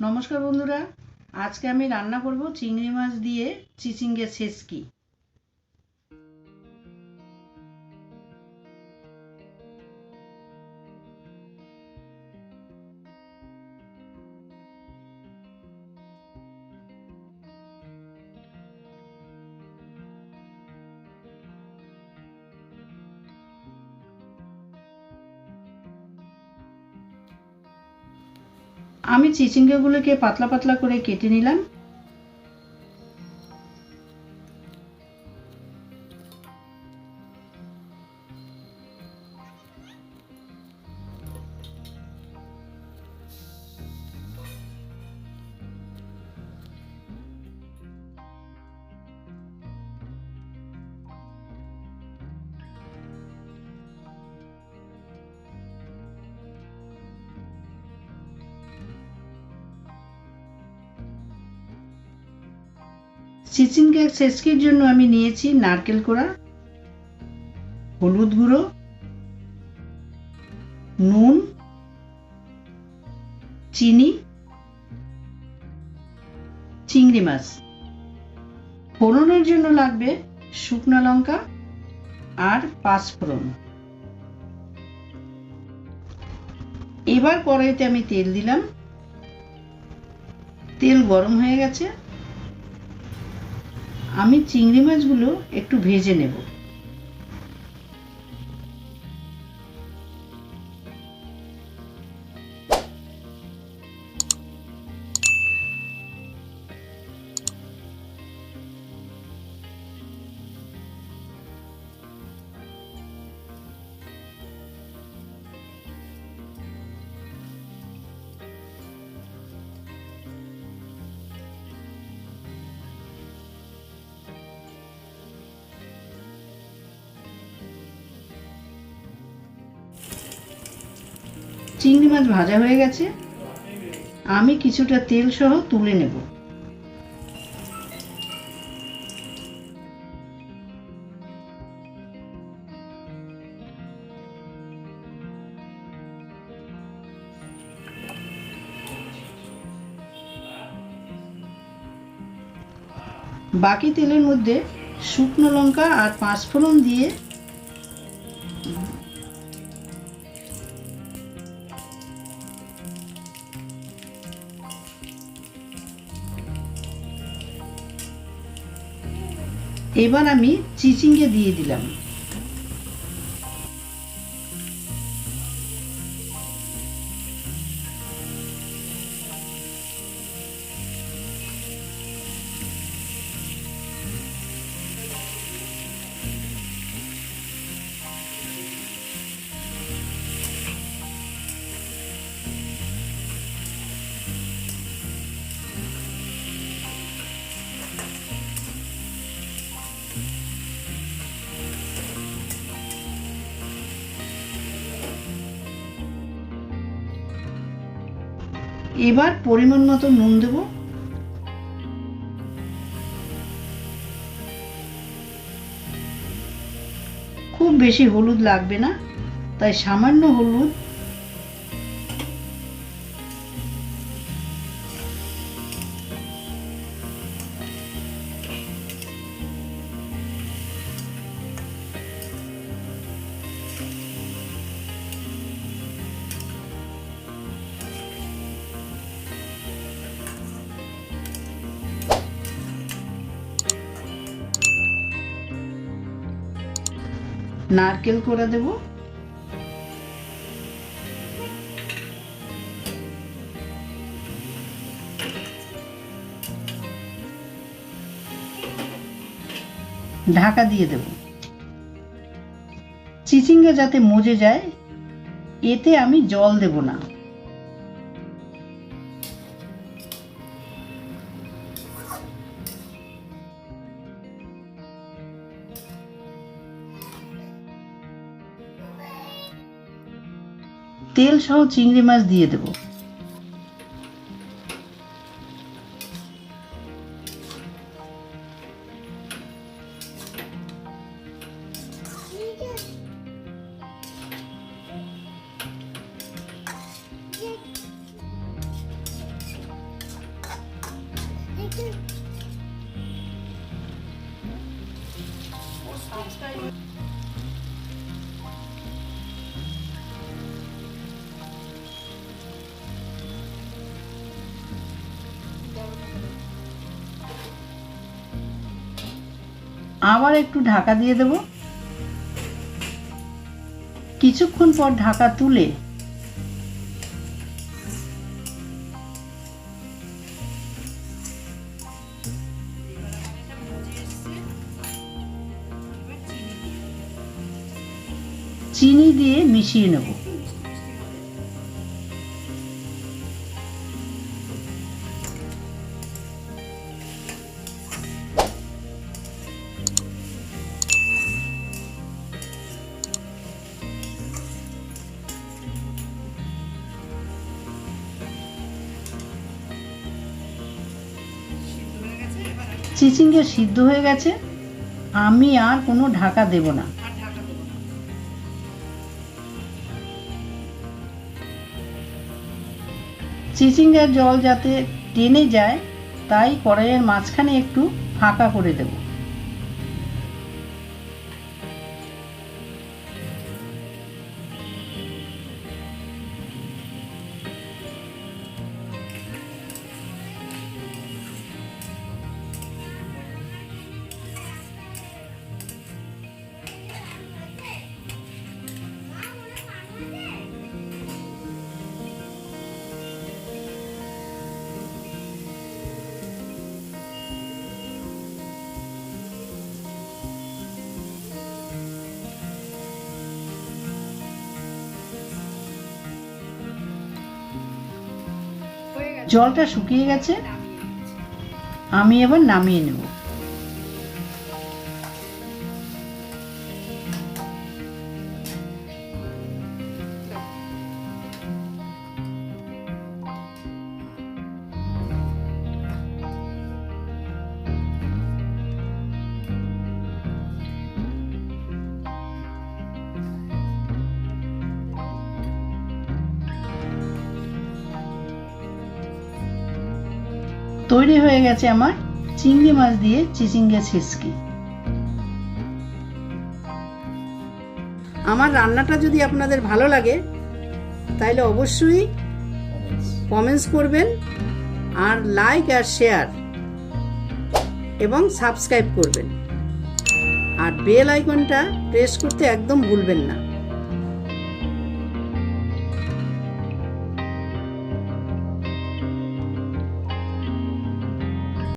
নমস্কার বন্ধুরা। আজকে আমি রান্না করব চিংড়ি মাছ দিয়ে চিচিঙ্গে ছেচকি আমি চিচিঙ্গাগুলোকে পাতলা পাতলা করে কেটে নিলাম। চিচিঙ্গা ছেচকির জন্য আমি নিয়েছি নারকেল কোড়া, হলুদ গুঁড়ো, নুন, চিনি, চিংড়ি মাছ। ফোড়নের জন্য লাগবে শুকনো লঙ্কা আর পাঁচফোড়ন এবার কড়াইতে আমি তেল দিলাম। তেল গরম হয়ে গেছে। আমি চিংড়ি মাছগুলো একটু ভেজে নেব। চিংড়ি মাছ ভাজা হয়ে গেছে। আমি কিছুটা তেল সহ তুলে নেব। বাকি তেলের মধ্যে শুকনো লঙ্কা আর পাঁচফোড়ন দিয়ে এবার আমি চিচিঙ্গে দিয়ে দিলাম। এবার পরিমাণ মতো নুন দেব। খুব বেশি হলুদ লাগবে না তাই সামান্য হলুদ নারকেল করে দেব। ঢাকা দিয়ে দেব। চিচিঙ্গা যাতে মজে যায়, এতে আমি জল দেব না। তেল সহ চিংড়ি মাছ দিয়ে দেব। আবার একটু ঢাকা দিয়ে দেব। কিছুক্ষণ পর ঢাকা তুলে চিনি দিয়ে মিশিয়ে নেব। চিচিঙ্গে সিদ্ধ হয়ে গেছে, আমি আর কোনো ঢাকা দেব না। চিচিঙ্গার জল যাতে টেনে যায়, তাই কড়াইয়ের মাঝখানে একটু ফাঁকা করে দেব। জলটা শুকিয়ে গেছে আমি এবার নামিয়ে নেব। তৈরি হয়ে গেছে আমার চিংড়ি মাছ দিয়ে চিচিঙ্গে ছিসকি। আমার রান্নাটা যদি আপনাদের ভালো লাগে তাহলে অবশ্যই কমেন্টস করবেন আর লাইক আর শেয়ার এবং সাবস্ক্রাইব করবেন। আর বেল আইকনটা প্রেস করতে একদম ভুলবেন না।